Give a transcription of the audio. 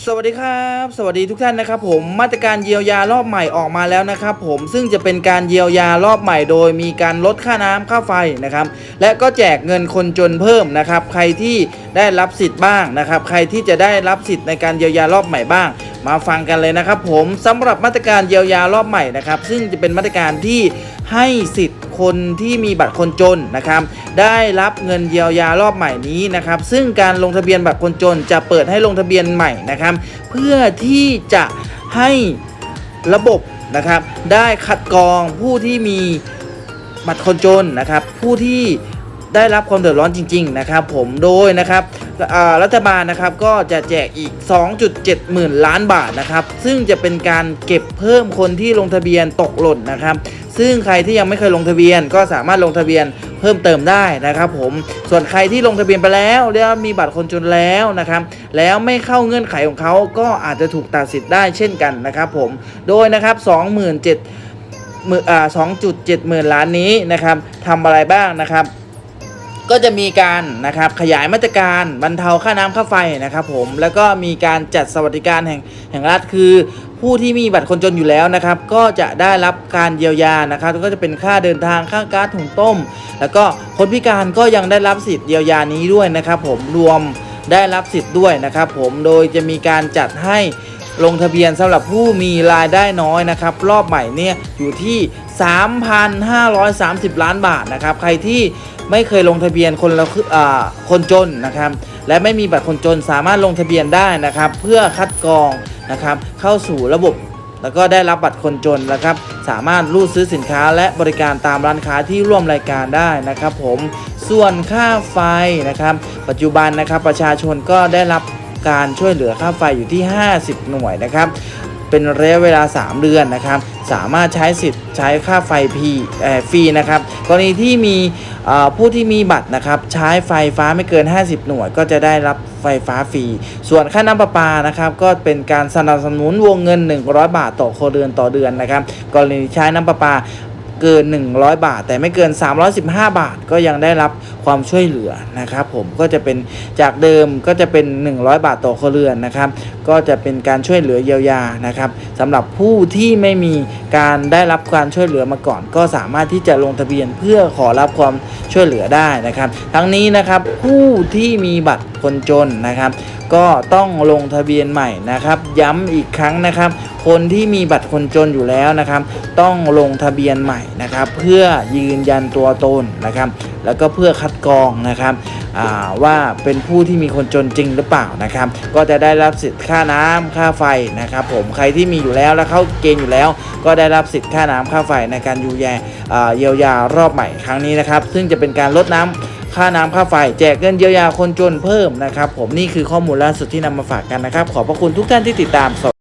สวัสดีครับ สวัสดีทุกท่านนะครับผมมาตรการเยียวยารอบใหม่ออกมาแล้วนะครับผมซึ่งจะเป็นการเยียวยารอบใหม่โดยมีการลดค่าน้ำค่าไฟนะครับและก็แจกเงินคนจนเพิ่มนะครับใครที่ได้รับสิทธิ์บ้างนะครับใครที่จะได้รับสิทธิ์ในการเยียวยารอบใหม่บ้าง มาฟังกันเลยนะครับผมสำหรับมาตรการเยียวยารอบใหม่นะครับซึ่งจะเป็นมาตรการที่ให้สิทธิ์ คนที่มีบัตรคนจนนะครับได้รับเงินเยียวยารอบใหม่นี้นะครับซึ่งการลงทะเบียนบัตรคนจนจะเปิดให้ลงทะเบียนใหม่นะครับเพื่อที่จะให้ระบบนะครับได้คัดกรองผู้ที่มีบัตรคนจนนะครับผู้ที่ได้รับความเดือดร้อนจริง ๆ นะครับ ผมโดยนะครับรัฐบาลนะครับก็จะแจกอีก 2.7 หมื่นล้านบาทนะครับ ซึ่งจะเป็นการเก็บเพิ่มคนที่ลงทะเบียนตกหล่นนะครับ ซึ่งใครที่ยังไม่เคยลงทะเบียนก็สามารถลงทะเบียนเพิ่มเติมได้นะครับผมส่วนใครที่ลงทะเบียนไปแล้วแล้วมีบัตรคนจนแล้วนะครับแล้วไม่เข้าเงื่อนไขของเขาก็อาจจะถูกตัดสิทธิ์ได้เช่นกันนะครับผมโดยนะครับ 27,000มื่นอ่า2.7หมื่นล้านนี้นะครับทำอะไรบ้างนะครับ ก็จะมีการนะครับขยายมาตรการบรรเทาค่าน้ำค่าไฟนะครับผมแล้วก็มีการจัดสวัสดิการแห่งแห่งรัฐคือ ผู้ที่มีบัตรคนจนอยู่แล้วนะครับ ก็จะได้รับการเยียวยานะครับ ก็จะเป็นค่าเดินทางค่าก๊าซถุงต้ม แล้วก็คนพิการก็ยังได้รับสิทธิ์เยียวยานี้ด้วยนะครับ ผมรวมได้รับสิทธิ์ด้วยนะครับ ผมโดยจะมีการจัดให้ลงทะเบียนสำหรับผู้มีรายได้น้อยนะครับ รอบใหม่เนี่ยอยู่ที่ 3,530 ล้านบาทนะครับ ใครที่ไม่เคยลงทะเบียนคนละครึ่งอ่าคนจนนะครับ และไม่มีบัตรคนจนสามารถลงทะเบียนได้นะครับ เพื่อคัดกรองนะครับเข้าสู่ระบบ แล้วก็ได้รับบัตรคนจนนะครับ สามารถรูดซื้อสินค้าและบริการตามร้านค้าที่ร่วมรายการได้นะครับผมส่วนค่าไฟนะครับ ปัจจุบันนะครับประชาชนก็ได้รับการช่วยเหลือค่าไฟอยู่ที่ 50 หน่วยนะครับเป็นระยะเวลา 3 เดือนนะครับ สามารถใช้สิทธิ์ใช้ค่าไฟพีฟรีนะครับ กรณีที่มีผู้ที่มีบัตรนะครับ ใช้ไฟฟ้าไม่เกิน 50 หน่วย ก็จะได้รับไฟฟ้าฟรี ส่วนค่าน้ำประปานะครับ ก็เป็นการสนับสนุนวงเงิน 100 บาทต่อครัวเรือนต่อเดือนนะครับ กรณีใช้น้ำประปา เกิน 100 บาท แต่ไม่เกิน 315 บาทก็ยังได้รับความช่วยเหลือนะครับผมก็จะเป็นจากเดิมก็จะเป็น 100 บาทต่อครัวเรือนนะครับ ก็จะเป็นการช่วยเหลือเยียวยานะครับสำหรับผู้ที่ไม่มีการได้รับการช่วยเหลือมาก่อน ก็สามารถที่จะลงทะเบียนเพื่อขอรับความช่วยเหลือได้นะครับ ทั้งนี้นะครับผู้ที่มีบัตรคนจนนะครับ ก็ต้องลงทะเบียนใหม่นะครับ ย้ำอีกครั้งนะครับ คนที่มีบัตรคนจนอยู่แล้วนะครับ ต้องลงทะเบียนใหม่นะครับ เพื่อยืนยันตัวตนนะครับ แล้วก็เพื่อคัดกรองนะครับว่าเป็นผู้ที่มีคนจนจริงหรือเปล่านะครับ ก็จะได้รับสิทธิ์ค่าน้ำค่าไฟนะครับ ผมใครที่มีอยู่แล้วและเข้าเกณฑ์อยู่แล้ว ก็ได้รับสิทธิ์ค่าน้ำค่าไฟในการยูแย่เยียวยารอบใหม่ครั้งนี้นะครับ ซึ่งจะเป็นการลดน้ำค่าน้ำค่าไฟแจกเงินเยียวยาคนจนเพิ่มนะครับ ผมนี่คือข้อมูลล่าสุดที่นำมาฝากกันนะครับ ขอบพระคุณทุกท่านที่ติดตาม